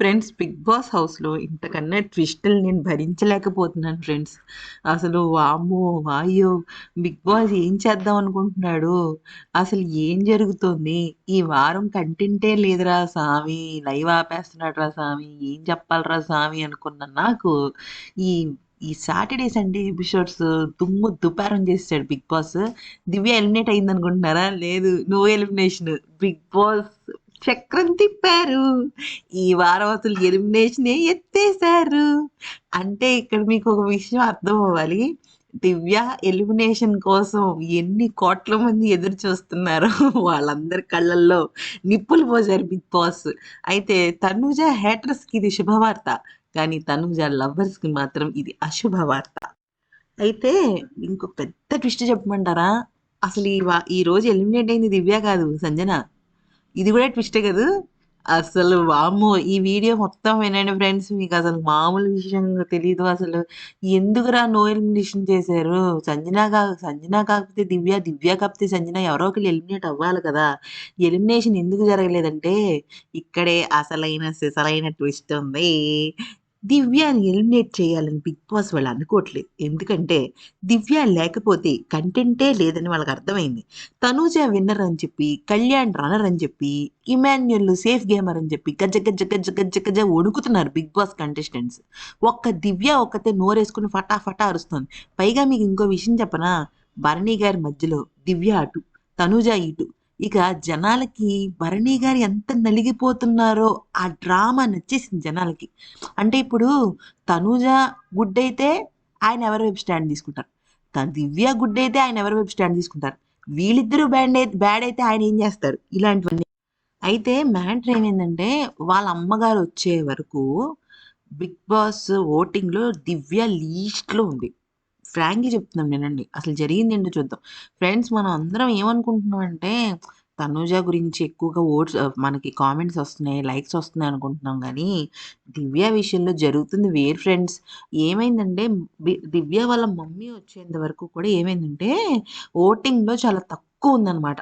Friends big Boss హౌస్‌లో ఇంతకన్నా ట్విస్టులు నేను భరించలేకపోతున్నాను ఫ్రెండ్స్. అసలు వామ్మో! వాయో బిగ్ బాస్ ఏం చేద్దాం అనుకుంటున్నాడు? అసలు ఏం జరుగుతోంది? ఈ వారం కంటెంటే లేదురా సామి! లైవ్ ఆపేస్తున్నాడురా సామి! ఏం చెప్పాలిరా సామి అనుకున్న నాకు ఈ ఈ సాటర్‌డే, సండే ఎపిసోడ్స్ దుమ్ము దుపారం చేస్తాడు బిగ్ బాస్. దివ్య ఎలిమినేట్ అయిందనుకుంటున్నారా? లేదు. No elimination. బిగ్ బాస్ చక్రం తిప్పారు. ఈ వారం అసలు ఎలిమినేషనే ఎత్తేసారు. అంటే ఇక్కడ మీకు ఒక విషయం అర్థం అవ్వాలి. దివ్య ఎలిమినేషన్ కోసం ఎన్ని కోట్ల మంది ఎదురు చూస్తున్నారు వాళ్ళందరి కళ్ళల్లో నిప్పులు పోసారు బిగ్ బాస్. అయితే తనూజ హేటర్స్‌కి ఇది శుభవార్త. కానీ తనూజ లవ్వర్స్కి మాత్రం ఇది అశుభవార్త. అయితే ఇంకో పెద్ద ట్విస్ట్ చెప్పమంటారా? అసలు ఈ వా ఈరోజు ఎలిమినేట్ అయింది దివ్య కాదు సంజన. ఇది కూడా ట్విస్టే కదా అసలు వాము ఈ వీడియో మొత్తం వినండి ఫ్రెండ్స్. మీకు అసలు మామూలు విషయం తెలీదు అసలు. ఎందుకురా నో ఎలిమినేషన్ చేశారు? సంజన కా సంజన కాకపోతే దివ్య, దివ్య కాకపోతే సంజన ఎవరో ఒకరు ఎలిమినేట్ అవ్వాలి కదా! ఎలిమినేషన్ ఎందుకు జరగలేదంటే ఇక్కడే అసలైన సిసలైన ట్విస్ట్ ఉంది. దివ్యాని ఎలిమినేట్ చేయాలని బిగ్ బాస్ వాళ్ళు అనుకోవట్లేదు. ఎందుకంటే దివ్య లేకపోతే కంటెంటే లేదని వాళ్ళకి అర్థమైంది. తనూజ విన్నర్ అని చెప్పి, కళ్యాణ్ రన్నర్ అని చెప్పి, ఇమాన్యుల్ సేఫ్ గేమర్ అని చెప్పి గజ్జ గజ్జ గజ్జ గజ్జ గజ్జ వణుకుతున్నారు బిగ్ బాస్ కంటెస్టెంట్స్. ఒక్క దివ్య ఒక్కతే నోరేసుకొని ఫటా ఫటా అరుస్తోంది. పైగా మీకు ఇంకో విషయం చెప్పనా? భరణి గారి మధ్యలో దివ్య అటు, తనూజ ఇటు. ఇక జనాలకి భరణి గారు ఎంత నలిగిపోతున్నారో ఆ డ్రామా నచ్చేసింది జనాలకి. అంటే ఇప్పుడు తనూజ గుడ్ అయితే ఆయన ఎవరి వైపు స్టాండ్ తీసుకుంటారు. తన దివ్య గుడ్ అయితే ఆయన ఎవరి వైపు స్టాండ్ తీసుకుంటారు. వీళ్ళిద్దరూ బ్యాండ్ బ్యాడ్ అయితే ఆయన ఏం చేస్తారు? ఇలాంటివన్నీ. అయితే మ్యాటర్ ఏమైందంటే వాళ్ళ అమ్మగారు వచ్చే వరకు బిగ్ బాస్ ఓటింగ్‌లో దివ్య లీస్ట్‌లో ఉంది. ఫ్రాంక్‌గా చెప్తున్నాను వినండి. అసలు జరిగిందేంటో చూద్దాం. ఫ్రెండ్స్ మనం అందరం ఏమనుకుంటున్నాం అంటే తనూజ గురించి ఎక్కువగా ఓట్స్ మనకి కామెంట్స్ వస్తున్నాయి, లైక్స్ వస్తున్నాయి అనుకుంటున్నాం కానీ దివ్య విషయంలో జరుగుతుంది వేర్ ఫ్రెండ్స్. ఏమైందంటే దివ్య వాళ్ళ మమ్మీ వచ్చేంత వరకు కూడా ఏమైందంటే ఓటింగ్‌లో చాలా తక్కువ ఉందన్నమాట.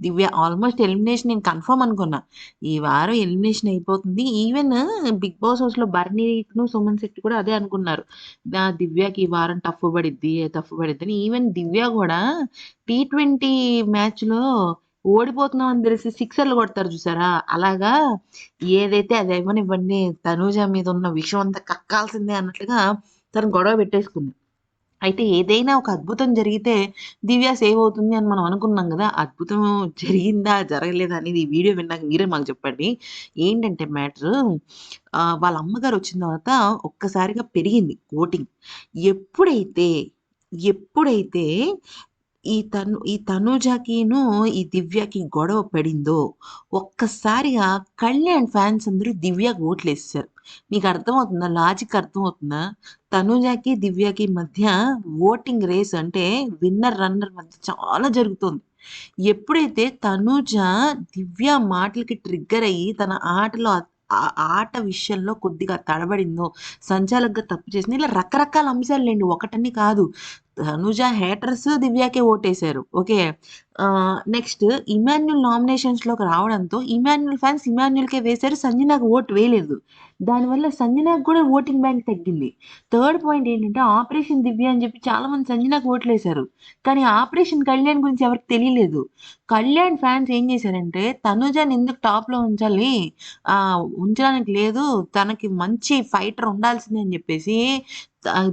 దివ్య ఆల్మోస్ట్ ఎలిమినేషన్ నేను కన్ఫర్మ్ అనుకున్నా. ఈ వారం ఎలిమినేషన్ అయిపోతుంది. ఈవెన్ బిగ్ బాస్ హౌస్‌లో బర్నీను సుమన్ శెట్టి కూడా అదే అనుకున్నారు. దివ్యకి ఈ వారం టఫ్ పడిద్ది, టఫ్ అని ఈవెన్ దివ్య కూడా టీ20 మ్యాచ్‌లో ఓడిపోతున్నాం అని తెలిసి సిక్సర్లు కొడతారు చూసారా? అలాగా ఏదైతే అది అవ్వనివ్వండి తనూజ మీద ఉన్న విషం అంతా కక్కాల్సిందే అన్నట్లుగా తను గొడవ పెట్టేసుకుంది. అయితే ఏదైనా ఒక అద్భుతం జరిగితే దివ్య సేవ్ అవుతుంది అని మనం అనుకున్నాం కదా అద్భుతం జరిగిందా? జరగలేదా? అనేది ఈ వీడియో విన్నాక మీరే మాకు చెప్పండి. ఏంటంటే మ్యాటర్ వాళ్ళ అమ్మగారు వచ్చిన తర్వాత ఒక్కసారిగా పెరిగింది ఓటింగ్. ఎప్పుడైతే, ఎప్పుడైతే ఈ తను ఈ తనుజాకిను ఈ దివ్యకి గొడవ పడిందో ఒక్కసారిగా కళ్యాణ్ ఫ్యాన్స్ అందరూ దివ్యకి ఓట్లేసేసారు. మీకు అర్థమవుతుందా? లాజిక్ అర్థమవుతుందా? తనుజాకి దివ్యకి మధ్య ఓటింగ్ రేస్ అంటే విన్నర్, రన్నర్ మధ్య చాలా జరుగుతుంది ఎప్పుడైతే తనుజ దివ్య మాటలకి ట్రిగ్గర్ అయ్యి తన ఆటలో ఆ ఆట విషయంలో కొద్దిగా తడబడిందో, సంచాలకుగా తప్పు చేసింది. ఇలా రకరకాల అంశాలు లేండి ఒకటని కాదు. తనుజ హేటర్స్ దివ్యాకే ఓటేసారు. ఓకే. నెక్స్ట్ ఇమాన్యుల్ నామినేషన్స్‌లోకి రావడంతో ఇమాన్యుల్ ఫ్యాన్స్ ఇమాన్యుల్‌కే వేశారు. సంజనాకు ఓటు వేయలేదు. దానివల్ల సంజనాకు కూడా ఓటింగ్ బ్యాంక్ తగ్గింది. థర్డ్ పాయింట్ ఏంటంటే ఆపరేషన్ దివ్య అని చెప్పి చాలామంది ఓట్లు వేశారు కానీ ఆపరేషన్ కళ్యాణ్ గురించి ఎవరికి తెలియలేదు. కళ్యాణ్ ఫ్యాన్స్ ఏం చేశారంటే తనూజని ఎందుకు టాప్‌లో ఉంచాలి? ఉంచడానికి లేదు. తనకి మంచి ఫైటర్ ఉండాల్సిందే అని చెప్పేసి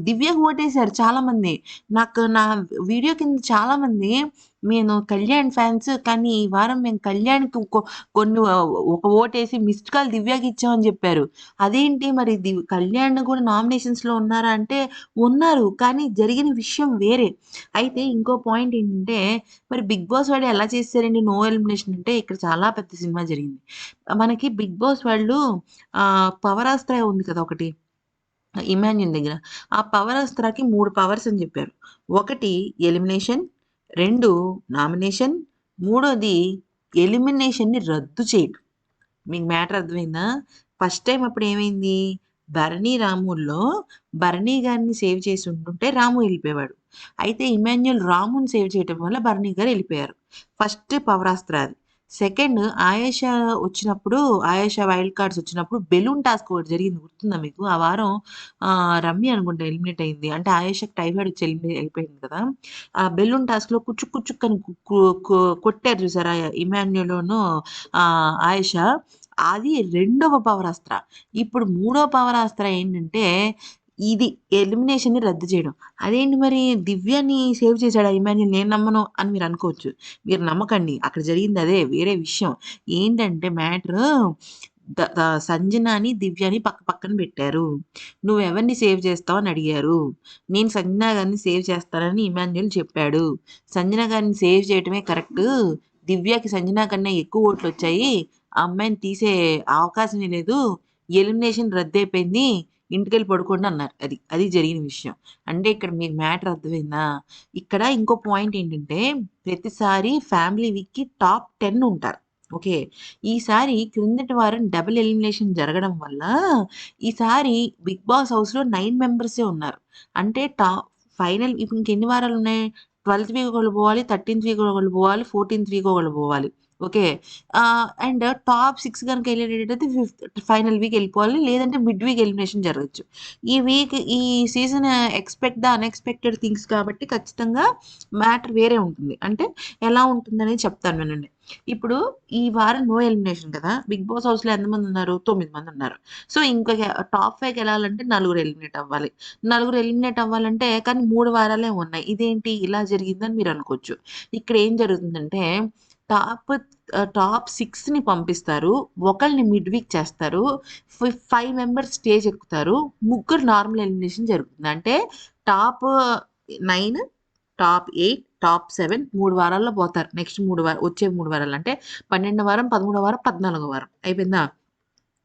దివ్యకి ఓటేసారు చాలామంది. నాకు నా వీడియో కింద చాలామంది నేను కళ్యాణ్ ఫ్యాన్స్ కానీ ఈ వారం మేము కళ్యాణ్‌కి కొన్ని ఒక ఓటేసి మిస్డ్ కాల్ దివ్యకి ఇచ్చామని చెప్పారు. అదేంటి మరి దివ్ కళ్యాణ్ కూడా నామినేషన్స్‌లో ఉన్నారా అంటే ఉన్నారు. కానీ జరిగిన విషయం వేరే. అయితే ఇంకో పాయింట్ ఏంటంటే మరి బిగ్ బాస్ వాడు ఎలా చేశారండి నో ఎలిమినేషన్ అంటే ఇక్కడ చాలా పెద్ద సినిమా జరిగింది. మనకి బిగ్ బాస్ వాళ్ళు ఆహ్, పవరాస్త్ర ఉంది కదా ఒకటి. ఇమాన్యుల్ దగ్గర. ఆ పవర్ అస్త్రాకి మూడు పవర్స్ అని చెప్పారు. ఒకటి ఎలిమినేషన్, రెండు నామినేషన్, మూడోది ఎలిమినేషన్‌ని రద్దు చేయడం. మీకు మ్యాటర్ అర్థమైందా? ఫస్ట్ టైం అప్పుడు ఏమైంది? భరణి, రాముల్లో భరణి గారిని సేవ్ చేసి ఉంటుంటే రాము వెళ్ళిపోయేవాడు అయితే ఇమాన్యుల్ రాముని సేవ్ చేయటం వల్ల భరణి గారు వెళ్ళిపోయారు ఫస్ట్ పవరాస్త్ర అది. సెకండ్ ఆయేషా వచ్చినప్పుడు ఆయేషా వైల్డ్ కార్డ్స్ వచ్చినప్పుడు బెలూన్ టాస్క్ ఒకటి జరిగింది గుర్తుందా మీకు? ఆ వారం రమ్య అనుకుంటా ఎలిమినేట్ అయింది. అంటే ఆయేషాకి టైఫాయిడ్ వచ్చి ఎలిమినేట్ ఎళ్ళిపోయింది కదా! ఆ బెలూన్ టాస్క్‌లో లో కుచ్చు అని కు కొట్టారు చూసారా? ఇమాన్యులోను ఆహ్, ఆయేషా అది రెండవ పవరాస్త్ర. ఇప్పుడు మూడో పవరాస్త్ర ఏంటంటే ఇది ఎలిమినేషన్‌ని రద్దు చేయడం. అదేంటి మరి దివ్యాని సేవ్ చేశాడు ఇమాజిన్ నేను నమ్మను అని మీరు అనుకోవచ్చు. మీరు నమ్మకండి. అక్కడ జరిగింది అదే వేరే విషయం. ఏంటంటే మ్యాటరు సంజనాని, దివ్యని పక్క పక్కన పెట్టారు. "నువ్వెవరిని సేవ్ చేస్తావు?" అని అడిగారు. నేను సంజన గారిని సేవ్ చేస్తానని ఇమాన్యుల్ చెప్పాడు. సంజన గారిని సేవ్ చేయటమే కరెక్ట్ దివ్యకి సంజన కన్నా ఎక్కువ ఓట్లొచ్చాయి. ఆ అమ్మాయిని తీసే అవకాశమే లేదు. ఎలిమినేషన్ రద్దయిపోయింది. ఇంటికెళ్ళి పడుకోండి అన్నారు. అది. అది జరిగిన విషయం. అంటే ఇక్కడ మీకు మ్యాటర్ అర్థమైందా? ఇక్కడ ఇంకో పాయింట్ ఏంటంటే ప్రతిసారి ఫ్యామిలీ వీక్‌కి టాప్ 10 ఉంటారు. ఓకే. ఈసారి క్రిందటి వారం డబుల్ ఎలిమినేషన్ జరగడం వల్ల ఈసారి బిగ్ బాస్ హౌస్‌లో నైన్ మెంబర్సే ఉన్నారు. అంటే టా ఫైనల్ ఇప్పుడు ఇంకెన్ని వారాలున్నాయి? 12థ్ వీక్ ఒకళ్ళు పోవాలి. 13థ్ వీక్ ఒకళ్ళు పోవాలి. 14థ్ వీక్ ఒకళ్ళు పోవాలి. ఓకే. అండ్ టాప్ సిక్స్ కనుక వెళ్ళేటట్టయితే ఫిఫ్త్ ఫైనల్ వీక్ వెళ్ళిపోవాలి లేదంటే మిడ్ వీక్ ఎలిమినేషన్ జరగచ్చు ఈ వీక్ ఈ season expect the unexpected things కాబట్టి ఖచ్చితంగా మ్యాటర్ వేరే ఉంటుంది. అంటే ఎలా ఉంటుందనేది చెప్తాను వినండి. ఇప్పుడు ఈ వారం నో ఎలిమినేషన్ కదా! బిగ్ బాస్ హౌస్‌లో ఎంతమందున్నారు? 9 మందున్నారు. సో, ఇంకొక టాప్ 5కి వెళ్ళాలంటే నలుగురు ఎలిమినేట్ అవ్వాలి. నలుగురు ఎలిమినేట్ అవ్వాలంటే కానీ మూడు వారాలే ఉన్నాయి. ఇదేంటి ఇలా జరిగిందని మీరు అనుకోవచ్చు. ఇక్కడ ఏం జరుగుతుందంటే టాప్ టాప్ సిక్స్ని పంపిస్తారు. ఒకళ్ళని మిడ్ వీక్ చేస్తారు. ఫైవ్ మెంబర్స్ స్టేజ్ ఎక్కుతారు. ముగ్గురు నార్మల్ ఎలిమినేషన్ జరుగుతుంది. అంటే top nine top eight top 7 3 వారాల్లో పోతారు. నెక్స్ట్ మూడు వారం వచ్చే మూడు వారాలు. అంటే 12 వారం, 13 వారం, 14 వారం. అయిపోయిందా?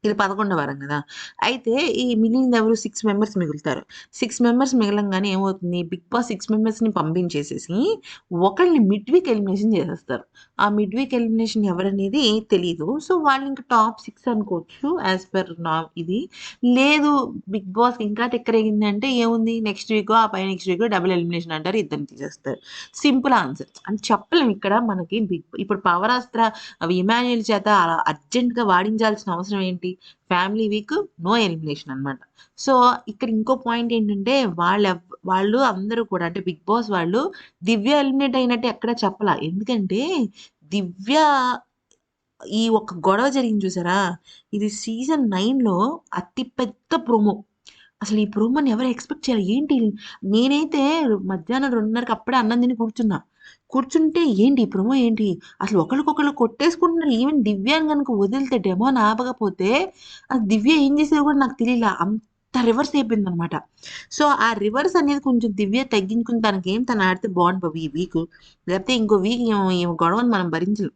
ఇది 11 వారం కదా అయితే ఈ మిగిలిన ఎవరు సిక్స్ మెంబర్స్ మిగులుతారు. సిక్స్ మెంబర్స్ మిగలంగానే ఏమవుతుంది? బిగ్ బాస్ సిక్స్ మెంబర్స్‌ని పంపించేసేసి ఒకళ్ళని మిడ్ వీక్ ఎలిమినేషన్ చేసేస్తారు. ఆ మిడ్ వీక్ ఎలిమినేషన్ ఎవరనేది తెలియదు సో, వాళ్ళింక టాప్ సిక్స్ అనుకోవచ్చు. యాజ్ పర్ నా ఇది. లేదు బిగ్ బాస్ ఇంకా టెక్కరేగిందంటే ఏముంది? నెక్స్ట్ వీక్ ఆ పై నెక్స్ట్ వీక్ డబుల్ ఎలిమినేషన్ అంటారు. ఇద్దరిని తీసేస్తారు. Simple answer. అని చెప్పలేము ఇక్కడ మనకి బిగ్ ఇప్పుడు పవరాస్త్ర అవి చేత అర్జెంట్‌గా వాడించాల్సిన అవసరం ఏంటి? ఫ్యామిలీ వీక్ నో ఎలిమినేషన్ అన్నమాట. సో, ఇక్కడ ఇంకో పాయింట్ ఏంటంటే వాళ్ళ వాళ్ళు అందరూ కూడా అంటే బిగ్ బాస్ వాళ్ళు దివ్య ఎలిమినేట్ అయినట్టు ఎక్కడ చెప్పాల ఎందుకంటే దివ్య ఈ ఒక్క గొడవ జరిగింది చూసారా? ఇది సీజన్ నైన్లో అతి పెద్ద ప్రోమో. అసలు ఈ ప్రోమోని ఎవరు ఎక్స్‌పెక్ట్ చేయాలి ఏంటి నేనైతే మధ్యాహ్నం 2:30కి అప్పుడే అన్నం తిని కూర్చున్నా. కూర్చుంటే ఏంటి ప్రమో ఏంటి? అసలు ఒకరికొకరు కొట్టేసుకుంటున్నారు. ఈవెన్ దివ్యాన్ని కనుక వదిలితే డెమోని ఆపకపోతే అది దివ్య ఏం చేసేదో కూడా నాకు తెలియలా. అంత రివర్స్ అయిపోయింది అనమాట సో, ఆ రివర్స్ అనేది కొంచెం దివ్య తగ్గించుకుని తన తను ఆడితే బాగుంటుంది ఈ వీక్ లేకపోతే ఇంకో వీక్ గొడవను గొడవని మనం భరించలేం.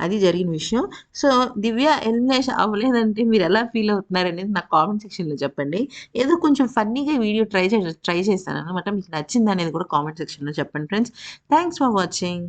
అది జరిగిన విషయం. సో, దివ్య ఎలిమినేషన్ అవ్వలేదంటే మీరు ఎలా ఫీల్ అవుతున్నారనేది నాకు కామెంట్ సెక్షన్‌లో చెప్పండి. ఏదో కొంచెం ఫన్నీగా వీడియో ట్రై చే ట్రై చేశాననమాట. మీకు నచ్చింది అనేది కూడా కామెంట్ సెక్షన్‌లో చెప్పండి ఫ్రెండ్స్. Thanks for watching.